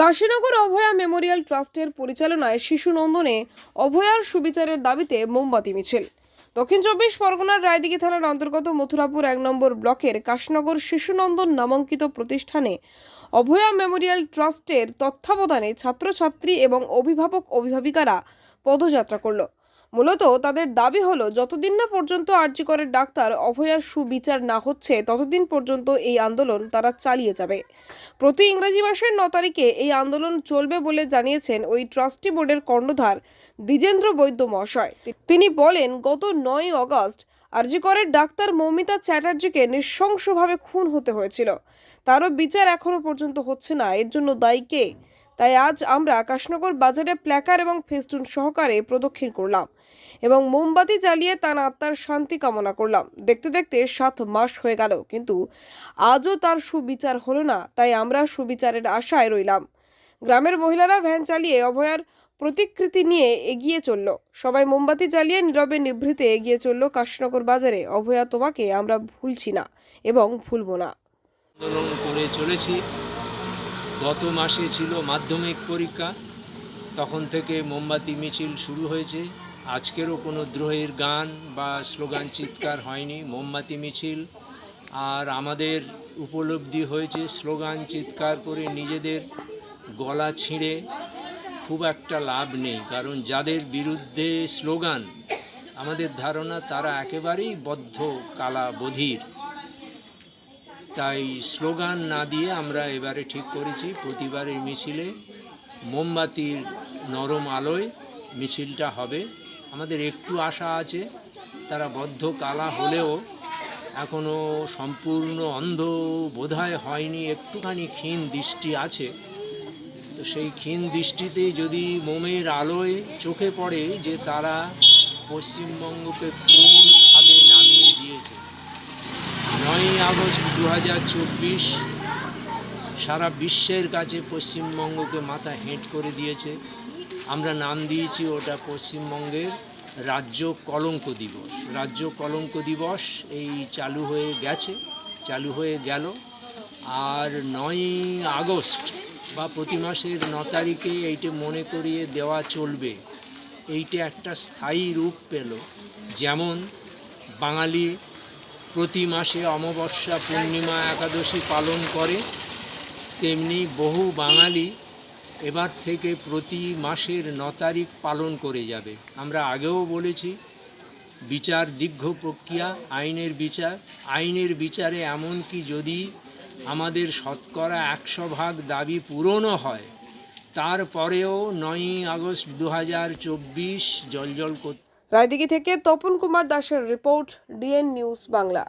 কাশীনগর অভয়া Memorial ট্রাস্টের পরিচালনায় শিশু নন্দনে অভয়ার সুবিচারের দাবিতে মোমবাতি মিছিল। দক্ষিণ চব্বিশ পরগনার রায়দিঘি থানার অন্তর্গত মথুরাপুর এক নম্বর ব্লকের কাশীনগর শিশুনন্দন নামাঙ্কিত প্রতিষ্ঠানে অভয়া মেমোরিয়াল ট্রাস্টের তত্ত্বাবধানে ছাত্রছাত্রী এবং অভিভাবক অভিভাবিকারা পদযাত্রা করল। মূলত তাদের দাবি হলো, যতদিন না পর্যন্ত আর্যিকরের ডাক্তার, অভয়ার সুবিচার না হচ্ছে, ততদিন পর্যন্ত এই আন্দোলন তারা চালিয়ে যাবে। প্রতি ইংরেজি মাসের ন তারিখে এই আন্দোলন চলবে বলে জানিয়েছেন ওই ট্রাস্টি বোর্ডের কর্ণধার দ্বিজেন্দ্র বৈদ্য মহাশয়। তিনি বলেন, গত নয় অগস্ট আরজিকরের ডাক্তার মৌমিতা চ্যাটার্জিকে নৃশংসভাবে খুন হতে হয়েছিল। তারও বিচার এখনও পর্যন্ত হচ্ছে না, এর জন্য দায়ী কে? তাই আজ আমরা কাশনগর বাজারে প্ল্যাকার এবং ফেস্টুন সহকারে প্রদক্ষিণ করলাম এবং মোমবাতি জ্বালিয়ে তার আত্মার শান্তি কামনা করলাম। দেখতে দেখতে সাত মাস হয়ে গেল, কিন্তু আজও তার সুবিচার হলো না, তাই আমরা সুবিচারের আশায় রইলাম। গ্রামের মহিলারা ভ্যান চালিয়ে অভয়ার প্রতিকৃতি নিয়ে এগিয়ে চলল। সবাই মোমবাতি জ্বালিয়ে নীরবে নিভৃতে এগিয়ে চলল কাশনগর বাজারে, অভয়া, তোমাকে আমরা ভুলছি না এবং ভুলবো না। করে চলেছি। গত মাসে ছিল মাধ্যমিক পরীক্ষা। তখন থেকে মোমবাতি, মিছিল শুরু হয়েছে। আজকেরও কোনো দ্রোহের গান বা স্লোগান চিৎকার হয়নি, মোমবাতি, মিছিল। আর আমাদের উপলব্ধি হয়েছে স্লোগান চিৎকার করে নিজেদের গলা ছিঁড়ে খুব একটা লাভ নেই। কারণ যাদের বিরুদ্ধে স্লোগান, আমাদের ধারণা তারা একেবারেই বদ্ধ কালা বধির তাই স্লোগান না দিয়ে আমরা এবারে ঠিক করেছি, প্রতিবারের মিছিলে মোমবাতির নরম আলোয় মিছিলটা হবে। আমাদের একটু আশা আছে, তারা বদ্ধ কালা হলেও এখনও সম্পূর্ণ অন্ধ বোধহয় হয়নি, একটুখানি ক্ষীণ দৃষ্টি আছে। তো সেই ক্ষীণ দৃষ্টিতে যদি মোমের আলোয় চোখে পড়ে যে তারা পশ্চিমবঙ্গকে কোন খাদে নামিয়ে দিয়েছে। নয়ই আগস্ট দু হাজার চব্বিশ সারা বিশ্বের কাছে পশ্চিমবঙ্গকে মাথা হেঁট করে দিয়েছে। আমরা নাম দিয়েছি ওটা পশ্চিমবঙ্গের রাজ্য কলঙ্ক দিবস। রাজ্য কলঙ্ক দিবস এই চালু হয়ে গেছে, চালু হয়ে গেল। আর নয়ই আগস্ট বা প্রতি মাসের ন তারিখে এইটা মনে করিয়ে দেওয়া চলবে। এইটা একটা স্থায়ী রূপ পেল। যেমন বাঙালি প্রতি মাসে অমাবস্যা, পূর্ণিমা, একাদশী পালন করে। তেমনি বহু বাঙালি এবার থেকে প্রতি মাসের ন তারিখ পালন করে যাবে। আমরা আগেও বলেছি, বিচার দীর্ঘ প্রক্রিয়া, আইনের বিচার। আইনের বিচারে এমনকি যদি আমাদের শতকরা একশো ভাগ দাবি পূরণও হয়, তারপরেও নয়ই আগস্ট দু হাজার চব্বিশ জলজল করতে রায়দিঘি থেকে তপন কুমার দাসের রিপোর্ট ডিএন নিউজ বাংলা।